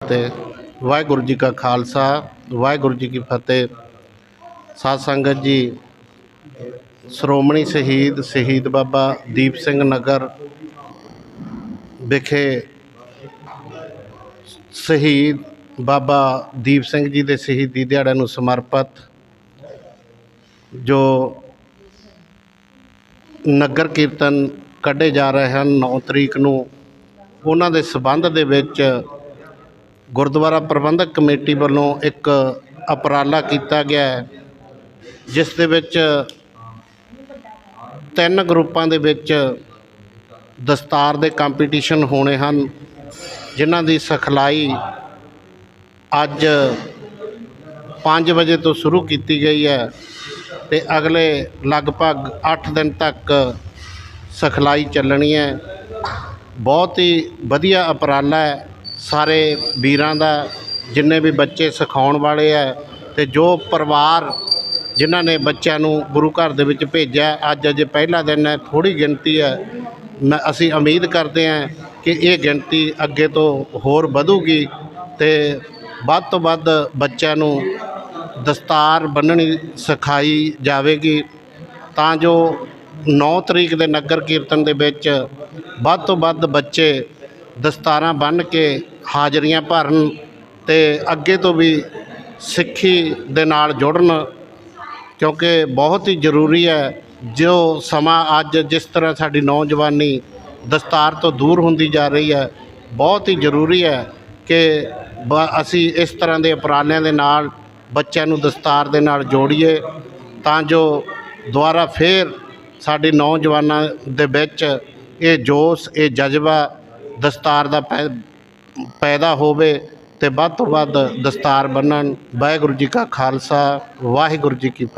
ਤੇ ਵਾਹਿਗੁਰੂ ਜੀ ਕਾ ਖਾਲਸਾ, ਵਾਹਿਗੁਰੂ ਜੀ ਕੀ ਫਤਿਹ। ਸਾਧ ਸੰਗਤ ਜੀ, ਸ਼੍ਰੋਮਣੀ ਸ਼ਹੀਦ ਸ਼ਹੀਦ ਬਾਬਾ ਦੀਪ ਸਿੰਘ ਨਗਰ ਵਿਖੇ ਸ਼ਹੀਦ ਬਾਬਾ ਦੀਪ ਸਿੰਘ ਜੀ ਦੇ ਸ਼ਹੀਦੀ ਦਿਹਾੜੇ ਨੂੰ ਸਮਰਪਿਤ ਜੋ ਨਗਰ ਕੀਰਤਨ ਕੱਢੇ ਜਾ ਰਹੇ ਹਨ 9 ਤਰੀਕ ਨੂੰ, ਉਹਨਾਂ ਦੇ ਸਬੰਧ ਦੇ ਵਿੱਚ ਗੁਰਦੁਆਰਾ ਪ੍ਰਬੰਧਕ ਕਮੇਟੀ ਵੱਲੋਂ ਇੱਕ ਉਪਰਾਲਾ ਕੀਤਾ ਗਿਆ ਹੈ, ਜਿਸ ਦੇ ਵਿੱਚ ਤਿੰਨ ਗਰੁੱਪਾਂ ਦੇ ਵਿੱਚ ਦਸਤਾਰ ਦੇ ਕੰਪੀਟੀਸ਼ਨ ਹੋਣੇ ਹਨ, ਜਿਨ੍ਹਾਂ ਦੀ ਸਿਖਲਾਈ ਅੱਜ 5 ਵਜੇ ਤੋਂ ਸ਼ੁਰੂ ਕੀਤੀ ਗਈ ਹੈ ਤੇ ਅਗਲੇ ਲਗਭਗ 8 ਦਿਨ ਤੱਕ ਸਿਖਲਾਈ ਚੱਲਣੀ ਹੈ। ਬਹੁਤ ਹੀ ਵਧੀਆ ਉਪਰਾਲਾ ਹੈ। ਸਾਰੇ ਵੀਰਾਂ ਦਾ, ਜਿੰਨੇ ਵੀ ਬੱਚੇ ਸਿਖਾਉਣ ਵਾਲੇ ਹੈ ਤੇ ਜੋ ਪਰਿਵਾਰ ਜਿਨ੍ਹਾਂ ਨੇ ਬੱਚਿਆਂ ਨੂੰ ਗੁਰੂ ਘਰ ਦੇ ਵਿੱਚ ਭੇਜਿਆ, ਅੱਜ ਅਜੇ ਪਹਿਲਾ ਦਿਨ ਹੈ ਥੋੜੀ ਗਿਣਤੀ ਹੈ। ਮੈਂ, ਅਸੀਂ ਉਮੀਦ ਕਰਦੇ ਹਾਂ ਕਿ ਇਹ ਗਿਣਤੀ ਅੱਗੇ ਤੋਂ ਹੋਰ ਵਧੂਗੀ ਤੇ ਵੱਧ ਤੋਂ ਵੱਧ ਬੱਚਿਆਂ ਨੂੰ ਦਸਤਾਰ ਬੰਨਣੀ ਸਿਖਾਈ ਜਾਵੇਗੀ। ਤਾਂ ਜੋ 9 ਤਰੀਕ ਦੇ ਨਗਰ ਕੀਰਤਨ ਦੇ ਵਿੱਚ ਵੱਧ ਤੋਂ ਵੱਧ ਬੱਚੇ ਦਸਤਾਰਾਂ ਬੰਨ੍ਹ ਕੇ ਹਾਜ਼ਰੀਆਂ ਭਰਨ ਤੇ ਅੱਗੇ ਤੋਂ ਵੀ ਸਿੱਖੀ ਦੇ ਨਾਲ ਜੁੜਨ ਕਿਉਂਕਿ ਬਹੁਤ ਹੀ ਜ਼ਰੂਰੀ ਹੈ ਜੋ ਸਮਾਂ ਅੱਜ ਜਿਸ ਤਰ੍ਹਾਂ ਸਾਡੀ ਨੌਜਵਾਨੀ ਦਸਤਾਰ ਤੋਂ ਦੂਰ ਹੁੰਦੀ ਜਾ ਰਹੀ ਹੈ, ਬਹੁਤ ਹੀ ਜ਼ਰੂਰੀ ਹੈ ਕਿ ਬ- ਅਸੀਂ ਇਸ ਤਰ੍ਹਾਂ ਦੇ ਉਪਰਾਲਿਆਂ ਦੇ ਨਾਲ ਬੱਚਿਆਂ ਨੂੰ ਦਸਤਾਰ ਦੇ ਨਾਲ ਜੋੜੀਏ ਤਾਂ ਜੋ ਦੁਬਾਰਾ ਫੇਰ ਸਾਡੇ ਨੌਜਵਾਨਾਂ ਦੇ ਵਿੱਚ ਇਹ ਜੋਸ਼, ਇਹ ਜਜ਼ਬਾ ਦਸਤਾਰ ਦਾ ਪੈ- ਪੈਦਾ ਹੋਵੇ ਤੇ ਵੱਧ ਤੋਂ ਵੱਧ ਦਸਤਾਰ ਬੰਨਣ। ਵਾਹਿਗੁਰੂ ਜੀ ਕਾ ਖਾਲਸਾ, ਵਾਹਿਗੁਰੂ ਜੀ ਕੀ